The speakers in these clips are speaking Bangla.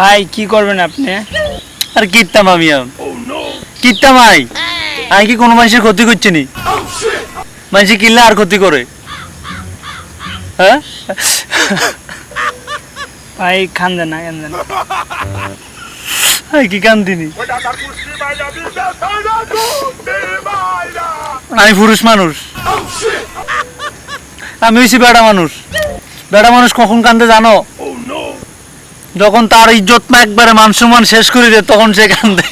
ভাই কি করবেন আপনি? আর কিটতাম আমি কিটতাম আই? আমি কি কোনো মানুষের ক্ষতি করছি নি? মানুষে কিনলে আর ক্ষতি করে। হ্যাঁ? ভাই খান দেন না খান দেন। না। কি কান্দিনি আমি পুরুষ মানুষ। আমি হয়েছি বেড়া মানুষ। বেড়া মানুষ কখন কান্দে জানো? যখন তার ইজ্জত না একবারে মান সম্মান শেষ করে দেয় তখন সে কান্দে।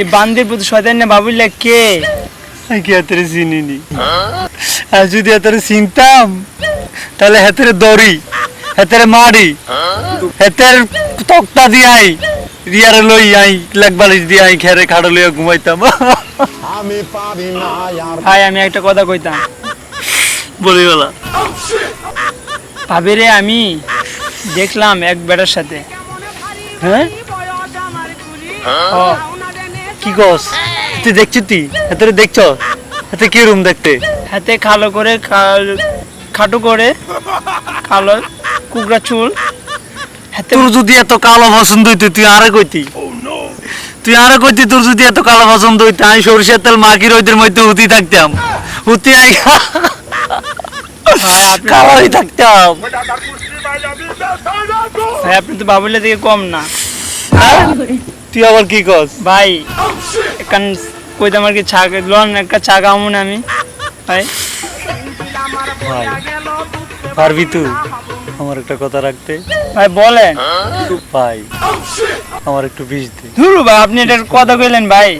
এই বান্দির প্রতি শয়তান না বাবুল্লা কে? আমি কি হাতের চিনিনি? আর যদি হাতের চিনতাম তাহলে হাতের দড়ি হাতের মারি হাতের তক্তা দিয়াই রিয়ারে লই আই লাগবালিশ দিয়ে আই খেরে খাড়ো লইয়া ঘুমাইতাম। আমি পারি না ভাই আমি একটা কথা কইতাম। বলি বলা ভাবিরে আমি দেখলাম এক বেটার সাথে। হ্যাঁ? কি কস? তুই দেখছিস তুই হাতের দেখছ? হাতে কি রুম দেখতে? হাতে কালো করে কাল- খাটো করে কালো কুকড়া চুল। হাতে তোর যদি এত কালো পছন্দ হইতো তুই আরে কইতি? তুই আরে কইতি তোর যদি এত কালো পছন্দ হইতো আমি সরিষার তেল মাকি রইদের মধ্যে হুতি থাকতাম। হুতি আই কালোই থাকতাম। ভাই আপনি তো বাবুল্লা থেকে কম না। হ্যাঁ? তুই আবার কি কস? ভাই এখান কইতাম আর কি চা লন একটা চা খামুন আমি? ভাই। ভাই পারবি তুই আমার একটা কথা রাখতে। ভাই বলেন। ভাই আমার একটু বিষ দে। ধুরু ভাই আপনি এটার কথা কইলেন ভাই।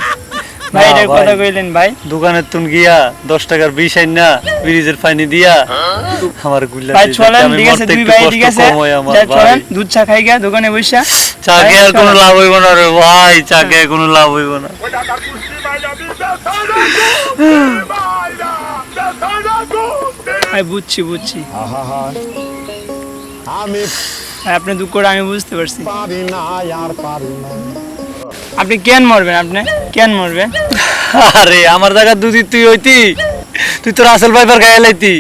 ভাই কথা কইলেন ভাই। দোকানের তুন গিয়া দশ টাকার বিষ আইন না ব্রিজের পানি দিয়া। আমার গুল্লা ভাই চলেন ঠিক আছে দুই ভাই ঠিক আছে। কম আমার যাই, ভাই। চলেন দুধ চা খাই গিয়া দোকানে বসা চা খেয়ে কোনো লাভ হইব না রে ভাই চা খেয়ে কোনো লাভ হইব না। ভাই বুঝছি বুঝছি। আমি ভাই আপনি দুঃখ করে আমি বুঝতে পারছি। পারি না আর পারি না। আপনি কেন মরবেন আপনি? কেন মরবেন? আরে আমার জায়গা দুদি তুই হইতি। তুই তোর আসল ভাইবার গায়ে লাইতি